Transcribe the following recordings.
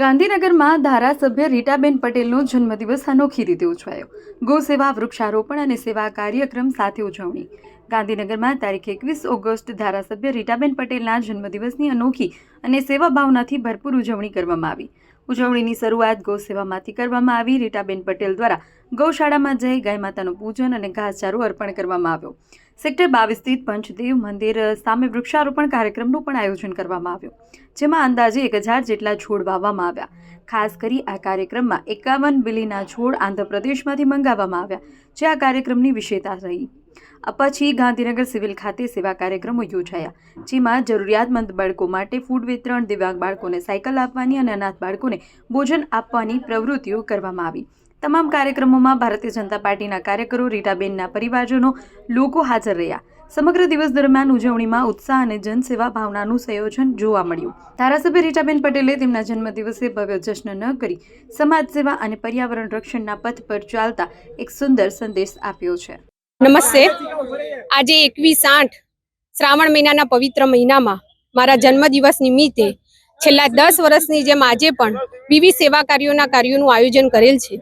ગાંધીનગરમાં ધારાસભ્ય રીટાબેન પટેલનો જન્મદિવસ અનોખી રીતે ઉજવાયો. ગો સેવા વૃક્ષારોપણ અને સેવા કાર્યક્રમ સાથે ઉજવણી. ગાંધીનગરમાં તારીખ એકવીસ ઓગસ્ટ ધારાસભ્ય રીટાબેન પટેલના જન્મદિવસની અનોખી અને સેવા ભાવનાથી ભરપૂર ઉજવણી કરવામાં આવી. ઉજવણીની શરૂઆત ગૌ સેવામાંથી કરવામાં આવી. રીટાબેન પટેલ દ્વારા ગૌશાળામાં જઈ ગાય માતાનું પૂજન અને ઘાસચારો અર્પણ કરવામાં આવ્યો. સેક્ટર બાવીસ સ્થિત પંચદેવ મંદિર સામે વૃક્ષારોપણ કાર્યક્રમનું પણ આયોજન કરવામાં આવ્યું. જેમાં અંદાજે એક હજાર જેટલા છોડ વાવવામાં આવ્યા. ખાસ કરી આ કાર્યક્રમમાં એકાવન બિલીના છોડ આંધ્રપ્રદેશમાંથી મંગાવવામાં આવ્યા. જે આ કાર્યક્રમની વિશેષતા રહી. પછી ગાંધીનગર સિવિલ ખાતે સેવા કાર્યક્રમો યોજાયા, જેમાં જરૂરિયાતમંદ બાળકો માટે ફૂડ વિતરણ, દિવ્યાંગ બાળકોને સાયકલ આપવાની અને અનાથ બાળકોને ભોજન આપવાની પ્રવૃત્તિઓ કરવામાં આવી. તમામ કાર્યક્રમોમાં ભારતીય જનતા પાર્ટીના કાર્યકરો, રીટાબેનના પરિવારજનો, લોકો હાજર રહ્યા. સમગ્ર દિવસ દરમિયાન ઉજવણીમાં ઉત્સાહ અને જનસેવા ભાવનાનું સંયોજન જોવા મળ્યું. ધારાસભ્ય રીટાબેન પટેલે તેમના જન્મદિવસે ભવ્ય જશ્ન ન કરી સમાજ સેવા અને પર્યાવરણ રક્ષણના પથ પર ચાલતા એક સુંદર સંદેશ આપ્યો છે. નમસ્તે. આજે એકવીસ આઠ શ્રાવણ મહિનાના પવિત્ર મહિનામાં મારા જન્મદિવસ નિમિત્તે છેલ્લા દસ વર્ષની જેમ આજે પણ વિવિધ સેવા કાર્યોના કાર્યોનું આયોજન કરેલ છે.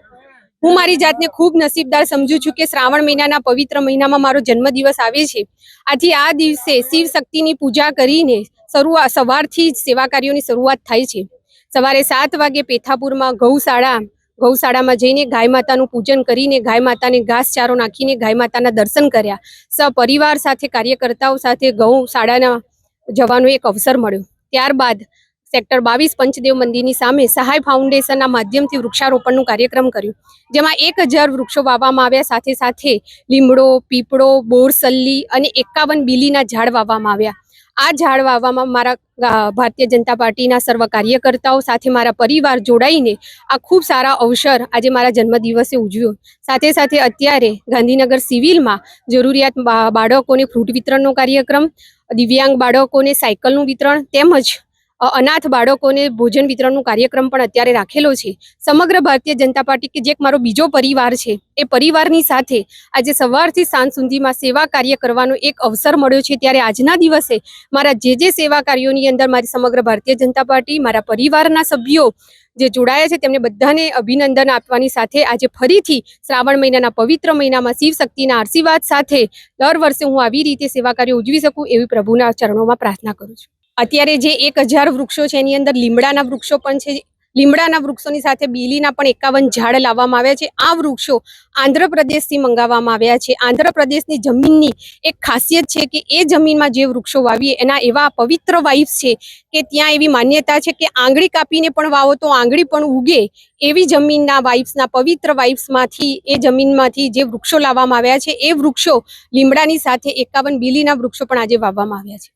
હું મારી જાતને ખૂબ નસીબદાર સમજુ છું કે શ્રાવણ મહિનાના પવિત્ર મહિનામાં મારો જન્મદિવસ આવે છે. આથી આ દિવસે શિવ શક્તિની પૂજા કરીને શરૂઆત સવારથી જ સેવા કાર્યોની શરૂઆત થાય છે. સવારે સાત વાગે પેથાપુરમાં ગૌશાળા ગૌશાળામાં જઈને ગાય માતાનું પૂજન કરીને ગાય માતાને ઘાસચારો નાખીને ગાય માતાના દર્શન કર્યા. સપરિવાર સાથે કાર્યકર્તાઓ સાથે ગૌશાળાના જવાનો એક અવસર મળ્યો. ત્યારબાદ સેક્ટર બાવીસ પંચદેવ મંદિરની સામે સહાય ફાઉન્ડેશનના માધ્યમથી વૃક્ષારોપણનું કાર્યક્રમ કર્યું. જેમાં એક હજાર વૃક્ષો વાવવામાં આવ્યા. સાથે સાથે લીમડો, પીપળો, બોરસલ્લી અને એકાવન બીલીના ઝાડ વાવવામાં આવ્યા. આ ઝાડ વાવવામાં મારા ભારતીય જનતા પાર્ટીના સર્વ કાર્યકર્તાઓ સાથે મારા પરિવાર જોડાઈને આ ખૂબ સારા અવસર આજે મારા જન્મદિવસે ઉજવ્યો. સાથે સાથે અત્યારે ગાંધીનગર સિવિલમાં જરૂરિયાત બાળકોને ફ્રૂટ વિતરણનો કાર્યક્રમ, દિવ્યાંગ બાળકોને સાયકલનું વિતરણ તેમજ અનાથ બાળકોને ભોજન વિતરણનું કાર્યક્રમ પણ અત્યારે રાખેલો છે. સમગ્ર ભારતીય જનતા પાર્ટી કે જે એક મારો બીજો પરિવાર છે, એ પરિવારની સાથે આજે સવારથી સાંજ સુધીમાં સેવા કાર્ય કરવાનો એક અવસર મળ્યો છે. ત્યારે આજના દિવસે મારા જે જે સેવા કાર્યોની અંદર મારી સમગ્ર ભારતીય જનતા પાર્ટી, મારા પરિવારના સભ્યો જે જોડાયા છે, તેમને બધાને અભિનંદન આપવાની સાથે આજે ફરીથી શ્રાવણ મહિનાના પવિત્ર મહિનામાં શિવ શક્તિના આશીર્વાદ સાથે દર વર્ષે હું આવી રીતે સેવા કાર્ય ઉજવી શકું એવી પ્રભુના ચરણોમાં પ્રાર્થના કરું છું. અત્યારે જે એક હજાર વૃક્ષો છે, એની અંદર લીમડાના વૃક્ષો પણ છે. લીમડાના વૃક્ષોની સાથે બીલીના પણ એકાવન ઝાડ લાવવામાં આવ્યા છે. આ વૃક્ષો આંધ્રપ્રદેશથી મંગાવવામાં આવ્યા છે. આંધ્રપ્રદેશની જમીનની એક ખાસિયત છે કે એ જમીનમાં જે વૃક્ષો વાવીએ, એના એવા પવિત્ર વાઇફ્સ છે કે ત્યાં એવી માન્યતા છે કે આંગળી કાપીને પણ વાવો તો આંગળી પણ ઉગે. એવી જમીનના વાઇફ્સના પવિત્ર વાઇફ્સમાંથી એ જમીનમાંથી જે વૃક્ષો લાવવામાં આવ્યા છે, એ વૃક્ષો લીમડાની સાથે એકાવન બીલીના વૃક્ષો પણ આજે વાવવામાં આવ્યા છે.